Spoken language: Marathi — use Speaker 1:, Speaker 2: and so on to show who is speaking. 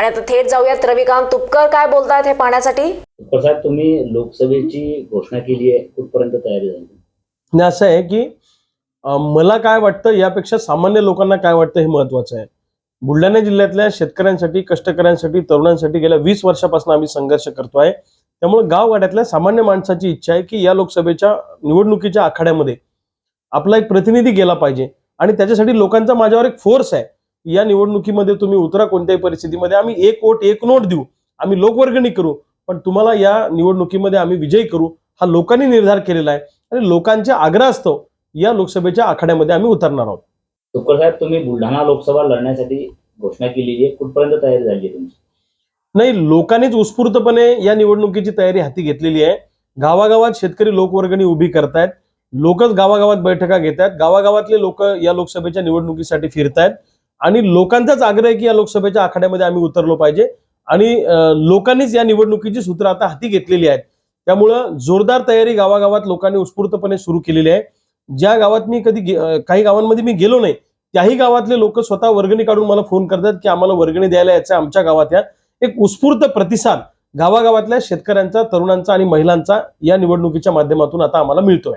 Speaker 1: आणि आता थेट जाऊयात. रविकांत तुपकर काय बोलतायत हे पाहण्यासाठी?
Speaker 2: साहेब तुम्ही लोकसभेची घोषणा केली आहे. कुठपर्यंत तयारी झाली?
Speaker 3: असं आहे की मला काय वाटतं यापेक्षा सामान्य लोकांना काय वाटतं हे महत्वाचं आहे. बुलढाणा जिल्ह्यातल्या शेतकऱ्यांसाठी कष्टकऱ्यांसाठी तरुणांसाठी गेल्या वीस वर्षापासून आम्ही संघर्ष करतोय त्यामुळे गावगाड्यातल्या सामान्य माणसाची इच्छा आहे की या लोकसभेच्या निवडणुकीच्या आखाड्यामध्ये आपला एक प्रतिनिधी गेला पाहिजे. आणि त्याच्यासाठी लोकांचा माझ्यावर एक फोर्स आहे. या निवडणुकीमध्ये तुम्ही उतरा कोणत्याही परिस्थितीमध्ये. आम्ही एक वोट एक नोट देऊ. आम्ही लोकवर्गणी करू पण तुम्हाला या निवडणुकीमध्ये आम्ही विजयी करू हा लोकांनी निर्धार केलेला आहे. आणि लोकांच्या आग्रहास्तव या लोकसभेच्या आखाड्यामध्ये आम्ही उतरणार आहोत.
Speaker 2: तुपकर साहेब तुम्ही बुलढाणा लोकसभा लढण्यासाठी घोषणा केलेली आहे कुठपर्यंत तयारी झाली आहे तुमची?
Speaker 3: नाही लोकांनीच उत्स्फूर्तपणे या निवडणुकीची तयारी हाती घेतलेली आहे. गावागावात शेतकरी लोकवर्गणी उभी करतायत. लोकच गावागावात बैठका घेत आहेत गावागावातले लोक या लोकसभेच्या निवडणुकीसाठी फिरतायत. आणि लोकांचाच आग्रह आहे की या लोकसभेच्या आखाड्यामध्ये आम्ही उतरलो पाहिजे. आणि लोकांनीच या निवडणुकीची सूत्र आता हाती घेतलेली आहेत. त्यामुळं जोरदार तयारी गावागावात लोकांनी उत्स्फूर्तपणे सुरू केलेली आहे. ज्या गावात मी कधी गे- काही गावांमध्ये मी गेलो नाही त्याही गावातले लोक स्वतः वर्गणी काढून मला फोन करतात की आम्हाला वर्गणी द्यायला यायचं आमच्या गावात या. एक उत्स्फूर्त प्रतिसाद गावागावातल्या शेतकऱ्यांचा तरुणांचा आणि महिलांचा या निवडणुकीच्या माध्यमातून आता आम्हाला मिळतोय.